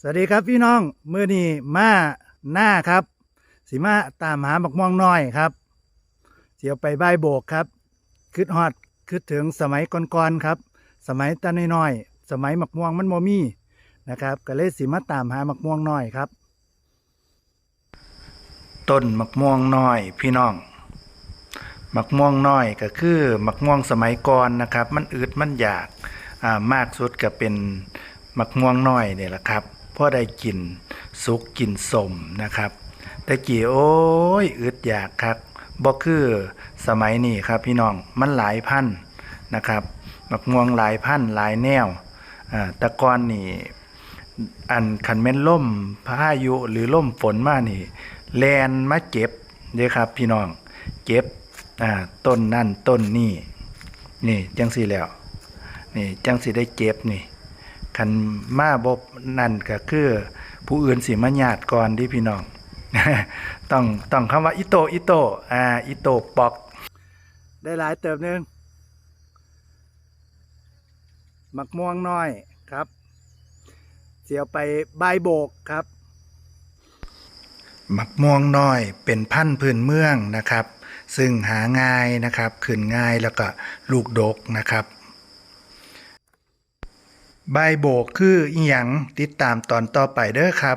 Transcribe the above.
สวัสดีครับพี่น้องมื้อนี้มาหน้าครับสิมาตามหาบักม่วงน้อยครับเสียวไปบโบกครับคิดฮอดคิดถึงสมัยก่อนๆครับ สมัยตาน้อยๆสมัยบักม่วงมันบ่มีนะครับ ก็เลยสิมาตามหาบักม่วงน้อยครับ ต้นหมักม่วงน้อยพี่น้องหมักม่วงน้อยก็คือหมักม่วงสมัยก่อนนะครับ มันอืดมันอยากอ่ามากสุดก็เป็นหมักม่วงน้อยเนี่ยแหละครับ พราได้กินสุกกินสมนะครับแต่กี่โอ้ยอืดอยากครับบ่คือสมัยนี้ครับพี่น้องมันหลายพันธุ์นะครับมักม่วงหลายพันธุ์หลายแนวแตะกอนนี่อันคันแม่นล่มพายุหรือล่มฝนมานี่แลนมาเก็บเด้ครับพี่น้องเก็บต้นนั่นต้นนี่นี่จังสีแล้วนี่จังสีได้เก็บนี่ คันมาบบนั่นก็คือ ผู้อื่นสิมาญาติก่อนที่พี่น้อง ต้องต้องคำว่าอิโตอิโตอ่าอิโตปอก ได้หลายเติบหนึงมักม่วงน้อยครับ เสียวไปใบโบกครับมักม่วงน้อยเป็นพันธุ์พื้นเมืองนะครับ ซึ่งหาง่ายนะครับขึ้นง่ายแล้วก็ลูกดกนะครับ บายโบกคืออีหยังติดตามตอนต่อไปเด้อครับ